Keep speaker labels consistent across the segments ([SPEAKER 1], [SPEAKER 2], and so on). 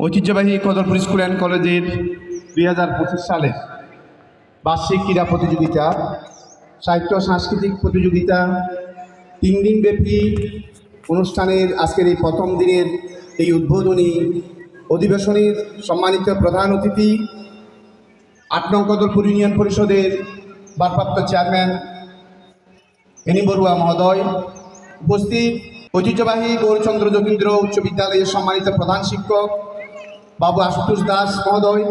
[SPEAKER 1] ঐতিহ্যবাহী Kadarpur school and কলেজের দুই হাজার পঁচিশ সালের বার্ষিক ক্রীড়া প্রতিযোগিতা, সাহিত্য সাংস্কৃতিক প্রতিযোগিতা, তিন দিনব্যাপী অনুষ্ঠানের আজকের এই প্রথম দিনের এই উদ্বোধনী অধিবেশনের সম্মানিত প্রধান অতিথি, আট নং কদরপুর ইউনিয়ন পরিষদের ভারপ্রাপ্ত চেয়ারম্যান এনি বড়ুয়া মহোদয়, উপস্থিত ঐতিহ্যবাহী গৌরচন্দ্র যোগীন্দ্র উচ্চ বিদ্যালয়ের সম্মানিত প্রধান শিক্ষক বাবু আশুতোষ দাস মহোদয়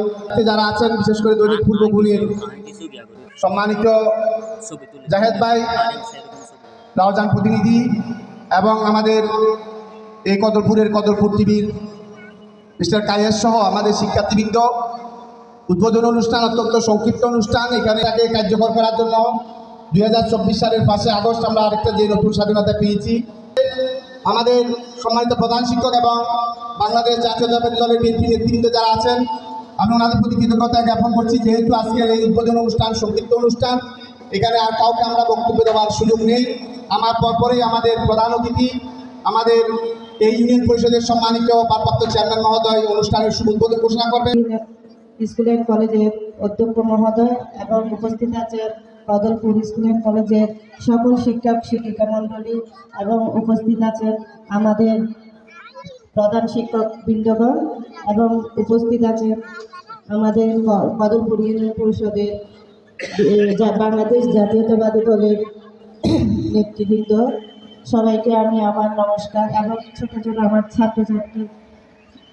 [SPEAKER 1] যারা আছেন, বিশেষ করে দৈনিক পূর্বগুলির সম্মানিত জাহেদ ভাই রাওজান প্রতিনিধি এবং আমাদের এই কদরপুরের কদরপুর টিভির মিস্টার কায়েস সহ আমাদের শিক্ষার্থীবৃন্দ, উদ্বোধন অনুষ্ঠান, অত্যন্ত সংক্ষিপ্ত অনুষ্ঠান, এখানে তাকে কার্যকর করার জন্য দু হাজার চব্বিশ সালের পাঁচই আগস্ট আমরা আরেকটা যে নতুন স্বাধীনতা পেয়েছি আমাদের সম্মানিত প্রধান শিক্ষক এবং বাংলাদেশ জাতীয়তাবাদী দলের বিএনপি নেতৃবৃন্দ যারা আছেন, আমি ওনাদের প্রতি কৃতজ্ঞতা জ্ঞাপন করছি। যেহেতু আজকের এই উদ্বোধন অনুষ্ঠান, সংক্ষিপ্ত অনুষ্ঠান, এখানে আর কাউকে আমরা বক্তব্য দেওয়ার সুযোগ নেই। আমার পরপরেই আমাদের প্রধান অতিথি, আমাদের এই ইউনিয়ন পরিষদের সম্মানিত ভারপ্রাপ্ত চেয়ারম্যান মহোদয় অনুষ্ঠানের শুভ উদ্বোধন ঘোষণা করবেন।
[SPEAKER 2] স্কুল অ্যান্ড কলেজের অধ্যক্ষ মহোদয় এবং উপস্থিত আছে বদলপুর স্কুল অ্যান্ড কলেজের সকল শিক্ষক, শিক্ষিকা মণ্ডলী এবং উপস্থিত আছেন আমাদের প্রধান শিক্ষক বৃন্দগণ এবং উপস্থিত আছে আমাদের বদলপুর ইউনিয়ন পরিষদের বাংলাদেশ জাতীয়তাবাদী দলের নেতৃবৃন্দ। সবাইকে আমি আমার নমস্কার এবং ছোট ছোট আমার ছাত্রছাত্রী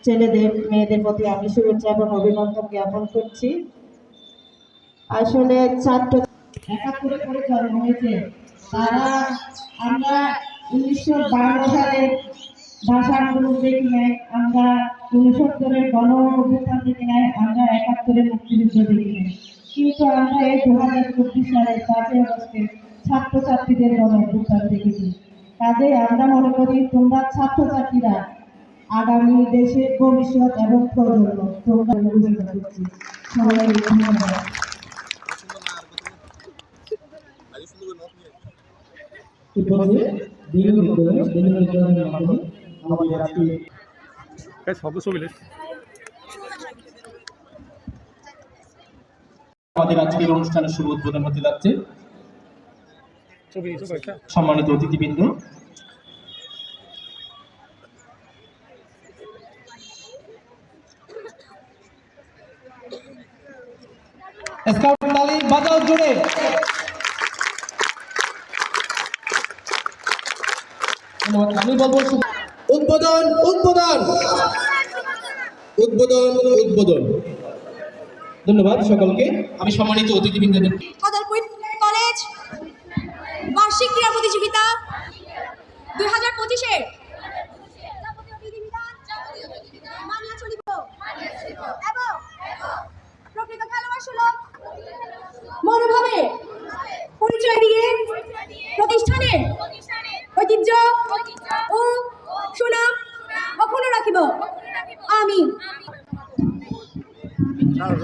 [SPEAKER 2] ছেলেদের, মেয়েদের প্রতি আমি শুভেচ্ছা এবং অভিনন্দন জ্ঞাপন করছি। আসলে ছাত্র একাত্তরে পরিচালন হয়েছে। তারা আমরা উনিশশো বারো সালের ভাষা আন্দোলন দেখি নাই আমরা উনসত্তরের গণ অভ্যুত্থান দেখি নাই আমরা একাত্তরের মুক্তিযুদ্ধ দেখি নাই কিন্তু আমরা এই দু হাজার চব্বিশ সালের পাঁচই আগস্টে ছাত্রছাত্রীদের গণ অভ্যুত্থান দেখেছি। কাজে আমরা মনে করি তোমরা ছাত্রছাত্রীরা আগামী দেশের ভবিষ্যৎ এবং প্রজন্ম, তোমরা করছি। সবাইকে ধন্যবাদ।
[SPEAKER 3] মাধ্যমে আমাদের আজকে আমাদের আজকের অনুষ্ঠানের শুভ উদ্বোধন হতে যাচ্ছে। সম্মানিত অতিথিবৃন্দ। স্কাউট তালি বাজাও জোরে। ধন্যবাদ। আমি বলব
[SPEAKER 1] উদ্বোধন উদ্বোধন! উদ্বোধন উদ্বোধন!
[SPEAKER 3] ধন্যবাদ সকলকে। আমি সম্মানিত অতিথিবৃন্দদের
[SPEAKER 4] কদরপুর কলেজ বার্ষিক ক্রীড়া প্রতিযোগিতা দুই হাজার পঁচিশের মনোভাবে পরিচয় দিয়ে প্রতিষ্ঠানের Alright,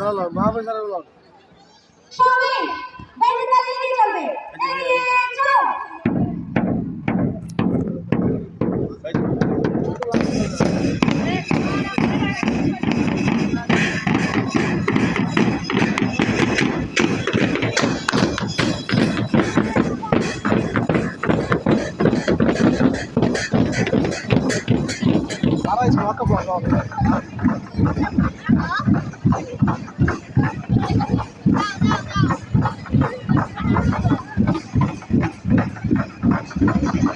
[SPEAKER 4] so I'll come on. Gracias.